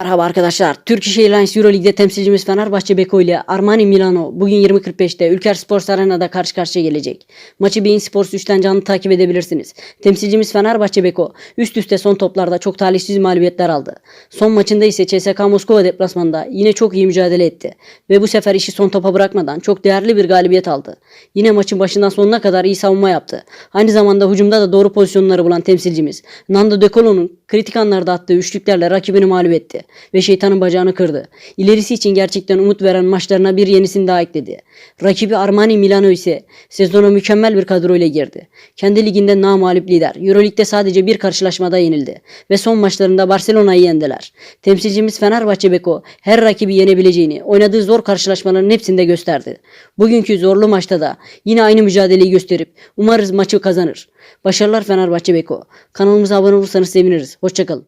Merhaba arkadaşlar. Turkish Airlines Euroleague'de temsilcimiz Fenerbahçe Beko ile Armani Milano bugün 20.45'te Ülker Sports Arena'da karşı karşıya gelecek. Maçı Bein Sports 3'ten canlı takip edebilirsiniz. Temsilcimiz Fenerbahçe Beko üst üste son toplarda çok talihsiz mağlubiyetler aldı. Son maçında ise CSKA Moskova deplasmanında yine çok iyi mücadele etti. Ve bu sefer işi son topa bırakmadan çok değerli bir galibiyet aldı. Yine maçın başından sonuna kadar iyi savunma yaptı. Aynı zamanda hücumda da doğru pozisyonları bulan temsilcimiz Nando De Colo'nun kritik anlarda attığı üçlüklerle rakibini mağlup etti ve şeytanın bacağını kırdı. İlerisi için gerçekten umut veren maçlarına bir yenisini daha ekledi. Rakibi Armani Milano ise sezona mükemmel bir kadroyla girdi. Kendi liginde namalip lider. Euroleague'de sadece bir karşılaşmada yenildi ve son maçlarında Barcelona'yı yendiler. Temsilcimiz Fenerbahçe Beko her rakibi yenebileceğini oynadığı zor karşılaşmaların hepsinde gösterdi. Bugünkü zorlu maçta da yine aynı mücadeleyi gösterip umarız maçı kazanır. Başarılar Fenerbahçe Beko. Kanalımıza abone olursanız seviniriz. Hoşçakalın.